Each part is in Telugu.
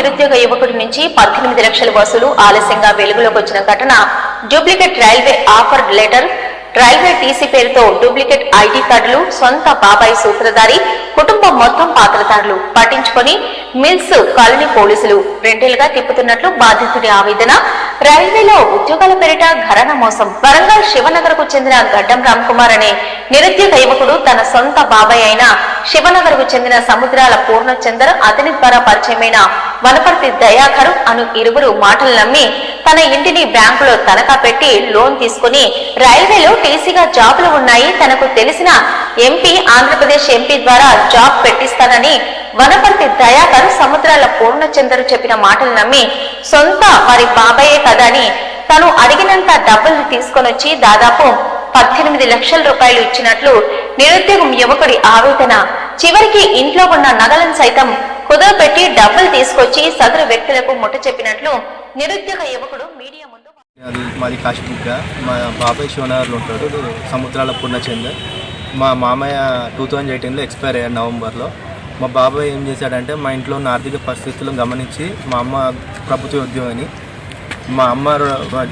నిరుద్యోగ యువకుడి నుంచి పద్దెనిమిది లక్షల వసూలు ఆలస్యంగా వెలుగులోకి వచ్చిన ఘటన. Duplicate railway offer letter. Railway TC పేరుతో డూప్లికేట్ ఐడి కార్డులు సొంత బాబాయి సూత్రధారి కుటుంబం మొత్తం పాత్రధారులు పట్టించుకొని మిల్స్ కాలనీ పోలీసులు రెండేళ్ళుగా తిప్పుతున్నట్లు బాధితుడి ఆవేదన. రైల్వేలో ఉద్యోగాల పేరిట ఘరణ మోసం. వరంగల్ శివనగర్కు చెందిన గడ్డం రామ్ కుమార్ అనే నిరుద్యోగ యువకుడు తన సొంత బాబాయ్ అయిన శివనగర్కు చెందిన సముద్రాల పూర్ణచందర్ అతని ద్వారా పరిచయమైన వనపర్తి దయాకర్ అను ఇరువురు మాటలు నమ్మి తన ఇంటిని బ్యాంకులో తనఖా పెట్టి లోన్ తీసుకుని రైల్వేలో టీసీగా జాబులు ఉన్నాయి. తనకు తెలిసిన ఎంపీ ఆంధ్రప్రదేశ్ ఎంపీ ద్వారా జాబ్ పెట్టిస్తానని వనపర్తి దయాకర్ సముద్రాల పూర్ణచందరు చెప్పిన మాటలు నమ్మి సొంత వారి బాబాయే కదా అని తను అడిగినంత డబ్బులు తీసుకొనొచ్చి దాదాపు పద్దెనిమిది లక్షల రూపాయలు ఇచ్చినట్లు నిరుద్యోగం యువకుడి ఆవేదన. చివరికి ఇంట్లో ఉన్న నగలను సైతం కుదరపెట్టి డబ్బులు తీసుకొచ్చి సదరు వ్యక్తులకు ముట్ట చెప్పినట్లు నిరుద్యోగ యువకుడు మీడియా ముందు అది మాది కాశ్మీర్క మా బాబాయ్ శివనగర్లో ఉంటాడు సముద్రాల పూర్ణచందర్. మా మామయ్య టూ థౌజండ్ ఎయిటీన్లో ఎక్స్పైర్ అయ్యాడు నవంబర్లో. మా బాబాయ్ ఏం చేశాడంటే మా ఇంట్లో ఉన్న ఆర్థిక పరిస్థితులను గమనించి మా అమ్మ ప్రభుత్వ ఉద్యోగిని. మా అమ్మ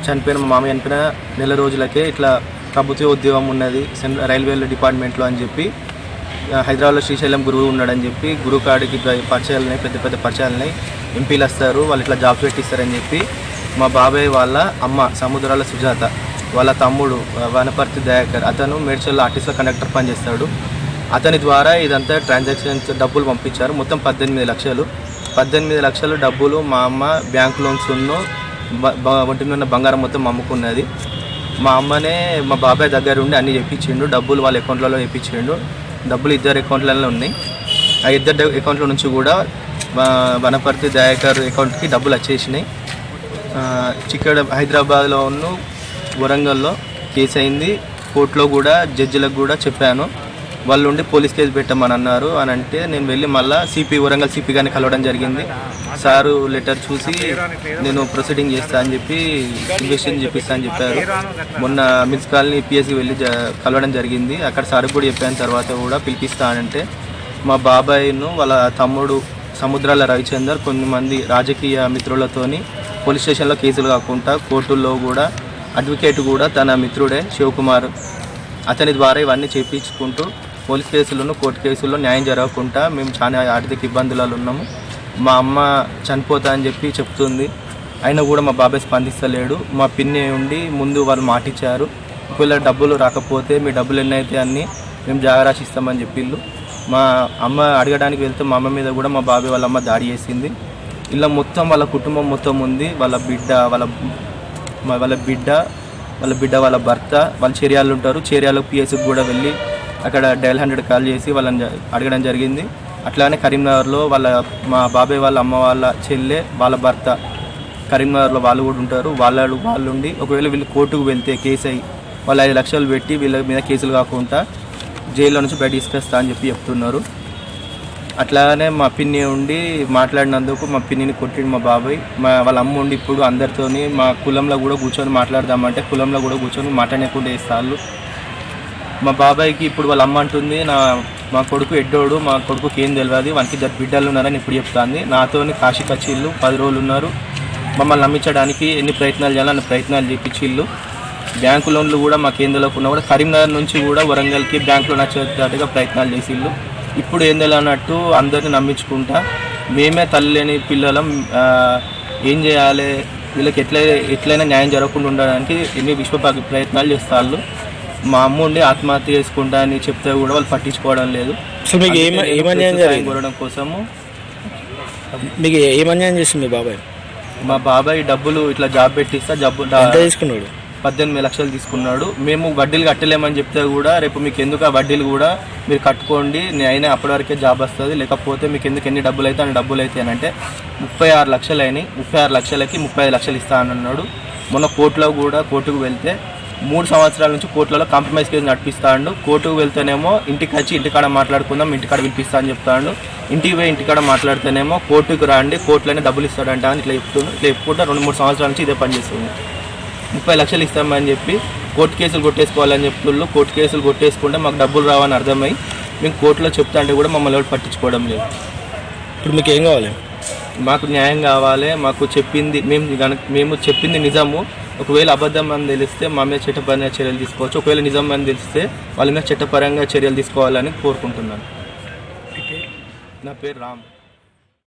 చనిపోయిన మా మామ చనిపోయిన నెల రోజులకే ఇట్లా ప్రభుత్వ ఉద్యోగం ఉన్నది సెంట్రల్ రైల్వే డిపార్ట్మెంట్లో అని చెప్పి హైదరాబాద్లో శ్రీశైలం గురువు ఉన్నాడని చెప్పి గురువు కాడికి పరిచయాలున్నాయి పెద్ద పెద్ద పరిచయాలున్నాయి. ఎంపీలు వస్తారు వాళ్ళు ఇట్లా జాబ్ పెట్టిస్తారని చెప్పి మా బాబాయ్ వాళ్ళ అమ్మ సముద్రాల సుజాత వాళ్ళ తమ్ముడు వనపర్తి దయాకర్ అతను మేడ్చల్లో ఆర్టీసీలో కండక్టర్ పనిచేస్తాడు. అతని ద్వారా ఇదంతా ట్రాన్సాక్షన్స్ డబ్బులు పంపించారు. మొత్తం పద్దెనిమిది లక్షలు. పద్దెనిమిది లక్షలు డబ్బులు మా అమ్మ బ్యాంక్ లోన్స్ ఉన్ను బ- ఒంటి మీద ఉన్న బంగారం మొత్తం అమ్ముకున్నది మా అమ్మనే మా బాబాయ్ దగ్గర ఉండి అన్ని చెప్పించిండు డబ్బులు వాళ్ళ అకౌంట్లలో చెప్పించిండు డబ్బులు ఇద్దరు అకౌంట్లలో ఉన్నాయి. ఆ ఇద్దరు అకౌంట్ల నుంచి కూడా వనపర్తి దయాకర్ అకౌంట్కి డబ్బులు వచ్చేసినాయి. చిక్కడ ఇక్కడ హైదరాబాద్లో ఉన్న వరంగల్లో కేసు అయింది. కోర్టులో కూడా జడ్జిలకు కూడా చెప్పాను. వాళ్ళు ఉండి పోలీస్ కేసు పెట్టమని అన్నారు అని అంటే నేను వెళ్ళి మళ్ళీ సిపి వరంగల్ సిపి గారిని కలవడం జరిగింది. సారు లెటర్ చూసి నేను ప్రొసీడింగ్ చేస్తా అని చెప్పి ఇన్వెస్టిగేషన్ చేపిస్తా అని చెప్పారు. మొన్న మున్సిపాలిటీ పిఎస్సి వెళ్ళి కలవడం జరిగింది. అక్కడ సార్ కూడా చెప్పిన తర్వాత కూడా పిలిపిస్తా అంటే మా బాబాయ్ను వాళ్ళ తమ్ముడు సముద్రాల రవిచందర్ కొంతమంది రాజకీయ మిత్రులతోని పోలీస్ స్టేషన్లో కేసులు కాకుండా కోర్టుల్లో కూడా అడ్వకేట్ కూడా తన మిత్రుడే శివకుమార్. అతని ద్వారా ఇవన్నీ చేయించుకుంటూ పోలీస్ కేసులను కోర్టు కేసుల్లో న్యాయం జరగకుండా మేము చాలా ఆర్థిక ఇబ్బందులలో ఉన్నాము. మా అమ్మ చనిపోతా అని చెప్పి చెప్తుంది. అయినా కూడా మా బాబాయ్ స్పందిస్తలేడు. మా పిన్ని ఉండి ముందు వాళ్ళు మాటిచ్చారు. ఒకవేళ డబ్బులు రాకపోతే మీ డబ్బులు ఎన్నైతే అన్నీ మేము జాగరాశి ఇస్తామని చెప్పిళ్ళు. మా అమ్మ అడగడానికి వెళ్తే మా అమ్మ మీద కూడా మా బాబాయ్ వాళ్ళ అమ్మ దాడి చేసింది. ఇలా మొత్తం వాళ్ళ కుటుంబం మొత్తం ఉంది. వాళ్ళ బిడ్డ వాళ్ళ మా- వాళ్ళ బిడ్డ వాళ్ళ బిడ్డ వాళ్ళ భర్త వాళ్ళ చర్యాలు ఉంటారు. చర్యాలకు పిఎస్కి కూడా వెళ్ళి అక్కడ డైల్ హండ్రెడ్ కాల్ చేసి వాళ్ళని జ- అడగడం జరిగింది. అట్లానే కరీంనగర్లో వాళ్ళ మా బాబాయ్ వాళ్ళ అమ్మ వాళ్ళ చెల్లె వాళ్ళ భర్త కరీంనగర్లో వాళ్ళు కూడా ఉంటారు. వాళ్ళు వాళ్ళు ఉండి ఒకవేళ వీళ్ళు కోర్టుకు వెళ్తే కేసు అయ్యి వాళ్ళు ఐదు లక్షలు పెట్టి వీళ్ళ మీద కేసులు కాకుండా జైల్లో నుంచి బయట తీసుకొస్తా అని చెప్పి చెప్తున్నారు. అట్లానే మా పిన్ని ఉండి మాట్లాడినందుకు మా పిన్నిని కొట్టిండు మా బాబాయ్. మా వాళ్ళ అమ్మ ఉండి ఇప్పుడు అందరితోని మా కులంలో కూడా కూర్చొని మాట్లాడదామంటే కులంలో కూడా కూర్చొని మాట్లాడకుండా ఇస్తారు మా బాబాయ్కి ఇప్పుడు వాళ్ళ అమ్మ అంటుంది నా మా కొడుకు ఎడ్డోడు మా కొడుకుకి ఏం తెలియదు వానికి ఇద్దరు బిడ్డలు ఉన్నారని ఇప్పుడు చెప్తాంది. నాతోని కాశీ కచ్చిళ్ళు పది రోజులు ఉన్నారు. మమ్మల్ని నమ్మించడానికి ఎన్ని ప్రయత్నాలు చేయాలో అన్ని ప్రయత్నాలు చెప్పించిళ్ళు బ్యాంకు లోన్లు కూడా మాకు కేంద్రంలో ఉన్న కూడా కరీంనగర్ నుంచి కూడా వరంగల్కి బ్యాంకులో నచ్చేటట్టుగా ప్రయత్నాలు చేసిళ్ళు ఇప్పుడు ఏం తెలియనట్టు అందరిని నమ్మించుకుంటా. మేమే తల్లిని పిల్లలం ఏం చేయాలి? వీళ్ళకి ఎట్లా ఎట్లయినా న్యాయం జరగకుండా ఉండడానికి ఎన్ని విశ్వ ప్రయత్నాలు చేస్తారు మా అమ్మ ఉండి ఆత్మహత్య చేసుకుంటా అని చెప్తే కూడా వాళ్ళు పట్టించుకోవడం లేదు. అసలు మీకు ఏమన్యాయం జరిగింది? కోరడం కోసము మీకు ఏమన్యాయం చేసింది మీ బాబాయ్? మా బాబాయ్ డబ్బులు ఇట్లా జాబ్ పెట్టిస్తా జబ్బు తీసుకున్నాడు? పద్దెనిమిది లక్షలు తీసుకున్నాడు. మేము వడ్డీలు కట్టలేమని చెప్తే కూడా రేపు మీకు ఎందుకు ఆ వడ్డీలు కూడా మీరు కట్టుకోండి నేను అయినా అప్పటి వరకే జాబ్ వస్తుంది. లేకపోతే మీకు ఎందుకు ఎన్ని డబ్బులు అయితే అన్ని డబ్బులు అయితే అని అంటే ముప్పై ఆరు లక్షలు అయినాయి. ముప్పై ఆరు లక్షలకి ముప్పై ఐదు లక్షలు ఇస్తా అని అన్నాడు. మొన్న కోర్టులో కూడా కోర్టుకు వెళ్తే మూడు సంవత్సరాల నుంచి కోర్టులలో కాంప్రమైజ్ కేసు నడిపిస్తాడు. కోర్టుకు వెళ్తేనేమో ఇంటికి వచ్చి ఇంటికాడ మాట్లాడుకుందాం ఇంటికాడ పిలిపిస్తా అని చెప్తాడు. ఇంటికి పోయి ఇంటికాడ మాట్లాడితేనేమో కోర్టుకు రండి కోర్టులోనే డబ్బులు ఇస్తాడంట అని ఇట్లా చెప్తుండు. ఇట్లా చెప్పుకుంటా రెండు మూడు సంవత్సరాల నుంచి ఇదే పని చేస్తుంది. ముప్పై లక్షలు ఇస్తామని చెప్పి కోర్టు కేసులు కొట్టేసుకోవాలని చెప్తుళ్ళు కోర్టు కేసులు కొట్టేసుకుంటే మాకు డబ్బులు రావని అర్థమై మేము కోర్టులో చెప్తా అంటే కూడా మమ్మల్ని ఎవరు పట్టించుకోవడం లేదు. ఇప్పుడు మీకు ఏం కావాలి? మాకు న్యాయం కావాలి మాకు చెప్పింది మేము మేము చెప్పింది నిజము. ఒకవేళ అబద్ధం అని తెలిస్తే మా మీద చట్టపరంగా చర్యలు తీసుకోవచ్చు. ఒకవేళ నిజం అని తెలిస్తే వాళ్ళ మీద చట్టపరంగా చర్యలు తీసుకోవాలని కోరుకుంటున్నాను. నా పేరు రామ్.